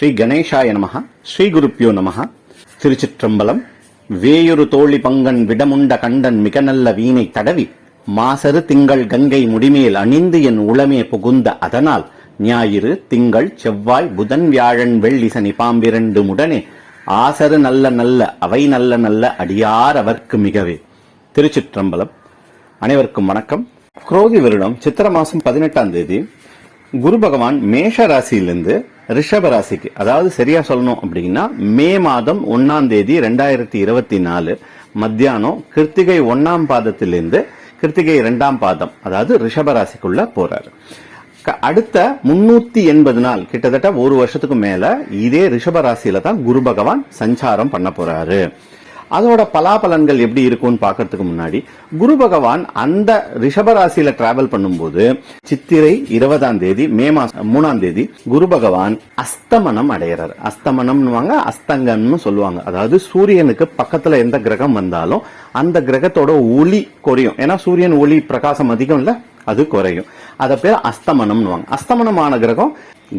ஸ்ரீ கணேசாய நமக ஸ்ரீ குருப்பியோ நமக திருச்சிற்றம்பலம் வேயொரு தோழி பங்கன் விடமுண்ட கண்டன் மிக நல்ல வீணை தடவி மாசரு திங்கள் கங்கை முடிமேல் அணிந்து என் உளமே புகுந்த அதனால் ஞாயிறு திங்கள் செவ்வாய் புதன் வியாழன் வெள்ளி சனி பாம்பிரண்டு முடனே ஆசரு நல்ல நல்ல அவை நல்ல நல்ல அடியார் அவர்க்கு மிகவே. திருச்சிற்றம்பலம். அனைவருக்கும் வணக்கம். குரோதி வருடம் சித்திர மாசம் பதினெட்டாம் தேதி குரு பகவான் மேஷ ராசியிலிருந்து ரிஷபராசிக்கு அதாவது சரியா சொல்லணும் அப்படின்னா மே மாதம் ஒன்னாம் தேதி ரெண்டாயிரத்தி இருபத்தி நாலு மத்தியானம் கிருத்திகை ஒன்னாம் பாதத்திலிருந்து கிருத்திகை இரண்டாம் பாதம் அதாவது ரிஷபராசிக்குள்ள போறாரு. க- அடுத்த முன்னூத்தி எண்பது நாள் கிட்டத்தட்ட ஒரு வருஷத்துக்கு மேல இதே ரிஷபராசியில தான் குரு பகவான் சஞ்சாரம் பண்ண போறாரு. அதோட பலாபலன்கள் எப்படி இருக்கும்னு பார்க்கறதுக்கு முன்னாடி குரு பகவான் அந்த ரிஷபராசியில டிராவல் பண்ணும்போது சித்திரை இருபதாம் தேதி மே மாசம் மூணாம் தேதி குரு பகவான் அஸ்தமனம் அடையிறார். அஸ்தமனம்னுவாங்க அஸ்தங்கம்னு சொல்லுவாங்க. அதாவது சூரியனுக்கு பக்கத்துல எந்த கிரகம் வந்தாலும் அந்த கிரகத்தோட ஒளி குறையும். ஏன்னா சூரியன் ஒளி பிரகாசம் அதிகம் இல்ல அது குறையும். அத பேர் அஸ்தமனம்னுவாங்க. அஸ்தமனமான கிரகம்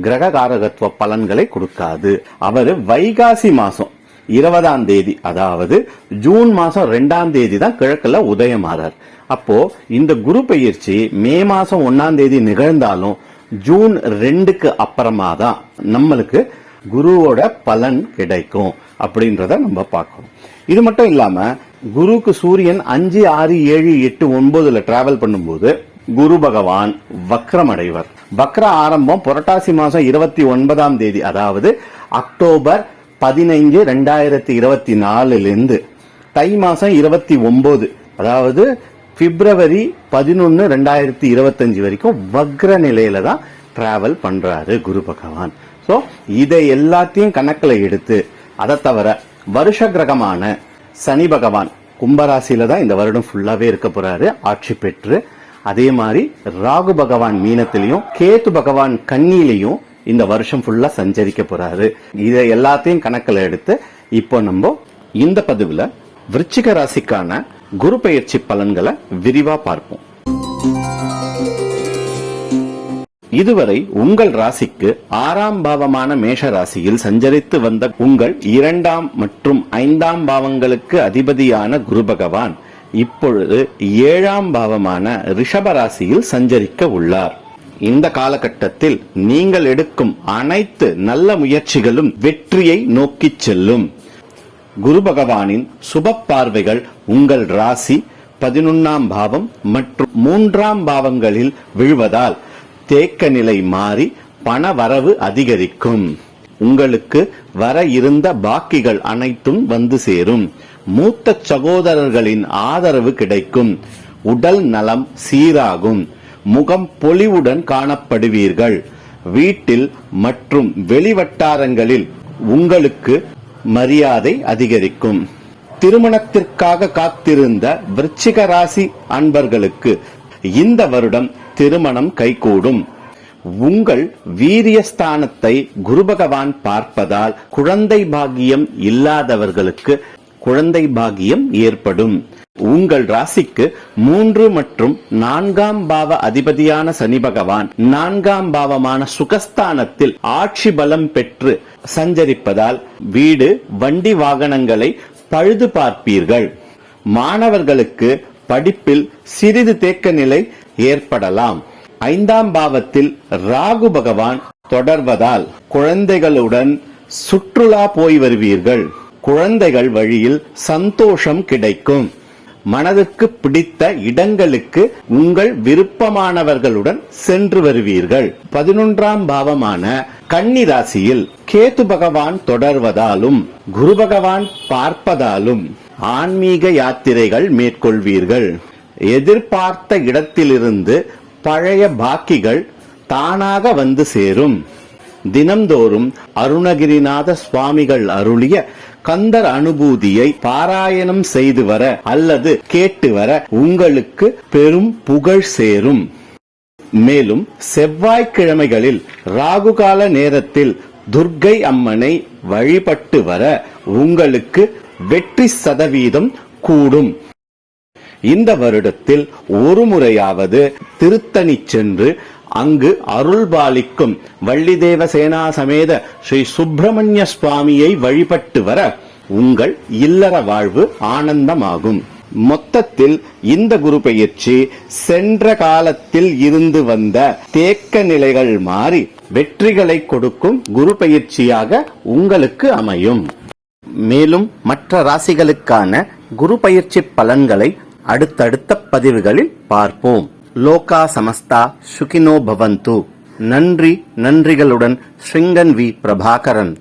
கிரக காரகத்துவ பலன்களை கொடுக்காது. அவர் வைகாசி மாசம் இருபதாம் தேதி அதாவது ஜூன் மாதம் ரெண்டாம் தேதி தான் கிழக்கில் உதயமாறார் அப்போ இந்த குரு பயிற்சி மே மாதம் ஒன்னாம் தேதி நிகழ்ந்தாலும் ஜூன் ரெண்டுக்கு அப்புறமா தான் நம்மளுக்கு குருவோட பலன் கிடைக்கும் அப்படின்றத நம்ம பார்க்கணும். இது மட்டும் இல்லாம குருவுக்கு சூரியன் அஞ்சு ஆறு ஏழு எட்டு ஒன்பதுல டிராவல் பண்ணும்போது குரு பகவான் வக்ரமடைவர். வக்ர ஆரம்பம் புரட்டாசி மாசம் இருபத்தி ஒன்பதாம் தேதி அதாவது அக்டோபர் பதினைஞ்சு ரெண்டாயிரத்தி இருபத்தி நாலுலேருந்து தை மாதம் இருபத்தி ஒம்பது அதாவது பிப்ரவரி பதினொன்று ரெண்டாயிரத்தி இருபத்தஞ்சு வரைக்கும் வக்ர நிலையில தான் டிராவல் பண்ணுறாரு குரு பகவான். ஸோ இதை எல்லாத்தையும் கணக்கில் எடுத்து அதை தவிர வருஷ கிரகமான சனி பகவான் கும்பராசியில தான் இந்த வருடம் ஃபுல்லாகவே இருக்க போறாரு ஆட்சி பெற்று. அதே மாதிரி ராகு பகவான் மீனத்திலையும் கேத்து பகவான் கன்னியிலையும் இந்த வருஷம் ஃபுல்லா சஞ்சரிக்க போறாரு. இதை எல்லாத்தையும் கணக்கில் எடுத்து இப்போ நம்ம இந்த பதிவுல விருச்சிக ராசிக்கான குரு பயிற்சி பலன்களை விரிவா பார்ப்போம். இதுவரை உங்கள் ராசிக்கு ஆறாம் பாவமான மேஷ ராசியில் சஞ்சரித்து வந்த உங்கள் இரண்டாம் மற்றும் ஐந்தாம் பாவங்களுக்கு அதிபதியான குரு பகவான் இப்பொழுது ஏழாம் பாவமான ரிஷப ராசியில் சஞ்சரிக்க உள்ளார். இந்த காலகட்டத்தில் நீங்கள் எடுக்கும் அனைத்து நல்ல முயற்சிகளும் வெற்றியை நோக்கிச் செல்லும். குரு பகவானின் சுப பார்வைகள் உங்கள் ராசி பதினொன்னாம் பாவம் மற்றும் மூன்றாம் பாவங்களில் விழுவதால் தேக்க நிலை மாறி பண வரவு அதிகரிக்கும். உங்களுக்கு வர இருந்த பாக்கிகள் அனைத்தும் வந்து சேரும். மூத்த சகோதரர்களின் ஆதரவு கிடைக்கும். உடல் நலம் சீராகும். முகம் பொலிவுடன் காணப்படுவீர்கள். வீட்டில் மற்றும் வெளிவட்டாரங்களில் உங்களுக்கு மரியாதை அதிகரிக்கும். திருமணத்திற்காக காத்திருந்த விருச்சிக ராசி அன்பர்களுக்கு இந்த வருடம் திருமணம் கைகூடும். உங்கள் வீரியஸ்தானத்தை குரு பகவான் பார்ப்பதால் குழந்தை பாகியம் இல்லாதவர்களுக்கு குழந்தை பாகியம் ஏற்படும். உங்கள் ராசிக்கு மூன்று மற்றும் நான்காம் பாவ அதிபதியான சனி பகவான் நான்காம் பாவமான சுகஸ்தானத்தில் ஆட்சி பலம் பெற்று சஞ்சரிப்பதால் வீடு வண்டி வாகனங்களை பழுது பார்ப்பீர்கள். மாணவர்களுக்கு படிப்பில் சிறிது தேக்க நிலை ஏற்படலாம். ஐந்தாம் பாவத்தில் ராகு பகவான் தொடர்வதால் குழந்தைகளுடன் சுற்றுலா போய் வருவீர்கள். குழந்தைகள் வழியில் சந்தோஷம் கிடைக்கும். மனதுக்கு பிடித்த இடங்களுக்கு உங்கள் விருப்பமானவர்களுடன் சென்று வருவீர்கள். பதினொன்றாம் பாவமான கன்னி ராசியில் பகவான் தொடர்வதாலும் குரு பகவான் பார்ப்பதாலும் ஆன்மீக யாத்திரைகள் மேற்கொள்வீர்கள். எதிர்பார்த்த இடத்திலிருந்து பழைய பாக்கிகள் தானாக வந்து சேரும். தினம்தோறும் அருணகிரிநாத சுவாமிகள் அருளிய கந்தர் அனுபூதியை பாராயணம் செய்து வர அல்லது கேட்டு வர உங்களுக்கு பெரும் புகழ் சேரும். மேலும் செவ்வாய்க்கிழமைகளில் ராகுகால நேரத்தில் துர்க்கை அம்மனை வழிபட்டு வர உங்களுக்கு வெற்றி சதவீதம் கூடும். இந்த வருடத்தில் ஒரு முறையாவது திருத்தணி சென்று அங்கு அருள்பாலிக்கும் வள்ளிதேவ சேனா சமேத ஸ்ரீ சுப்பிரமணிய சுவாமியை வழிபட்டு வர உங்கள் இல்லற வாழ்வு ஆனந்தமாகும். மொத்தத்தில் இந்த குரு பெயர்ச்சி சென்ற காலத்தில் இருந்து வந்த தேக்க நிலைகள் மாறி வெற்றிகளை கொடுக்கும் குரு பயிற்சியாக உங்களுக்கு அமையும். மேலும் மற்ற ராசிகளுக்கான குரு பயிற்சி பலன்களை அடுத்தடுத்த பதிவுகளில் பார்ப்போம். லோகா சமஸ்தா சுகினோ பவந்து. நன்றி நன்றிகளுடன் ஸ்ருங்கன் வி பிரபாகரன்.